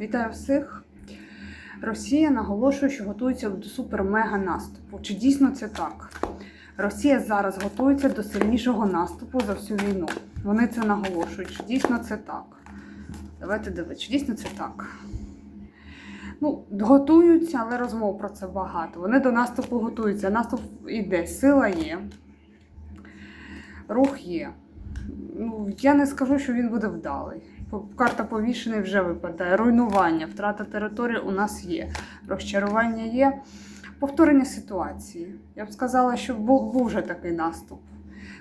Вітаю всіх. Росія наголошує, що готується до супер-мега наступу. Чи дійсно це так? Росія зараз готується до сильнішого наступу за всю війну. Вони це наголошують. Чи дійсно це так? Давайте дивитися, чи дійсно це так. Ну, готуються, але розмов про це багато. Вони до наступу готуються. Наступ іде, сила є, рух є. Ну, я не скажу, що він буде вдалий. Карта повішений вже випадає. Руйнування, втрата території у нас є. Розчарування є. Повторення ситуації. Я б сказала, що був, був вже такий наступ.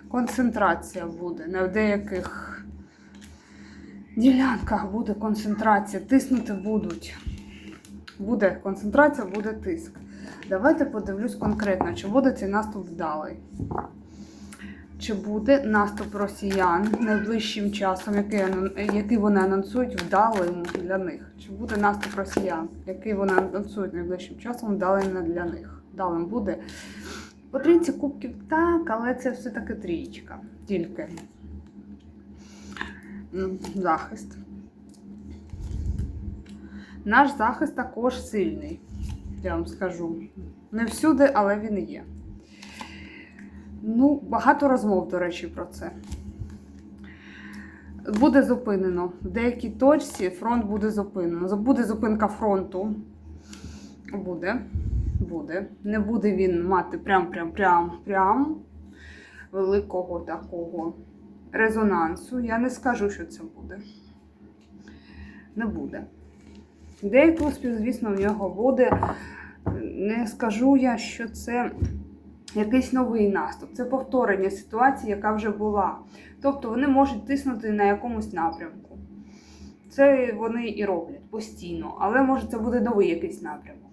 Концентрація буде. В деяких ділянках буде концентрація. Тиснути будуть. Буде концентрація, буде тиск. Давайте подивлюсь конкретно, чи буде цей наступ вдалий. Чи буде наступ росіян найближчим часом, який, вони анонсують вдалим для них? Чи буде наступ росіян, який вони анонсують найближчим часом вдалим для них? Вдалим буде. По трійці кубків так, але це все-таки трієчка. Тільки захист. Наш захист також сильний, я вам скажу. Не всюди, але він є. Ну, багато розмов, до речі, про це. Буде зупинено. В деякій точці фронт буде зупинено. Буде зупинка фронту. Буде. Буде. Не буде він мати прям-прям-прям-прям великого такого резонансу. Я не скажу, що це буде. Не буде. Деякий успіх, звісно, в нього буде. Не скажу я, що це якийсь новий наступ. Це повторення ситуації, яка вже була. Тобто вони можуть тиснути на якомусь напрямку. Це вони і роблять постійно, але може це буде новий якийсь напрямок.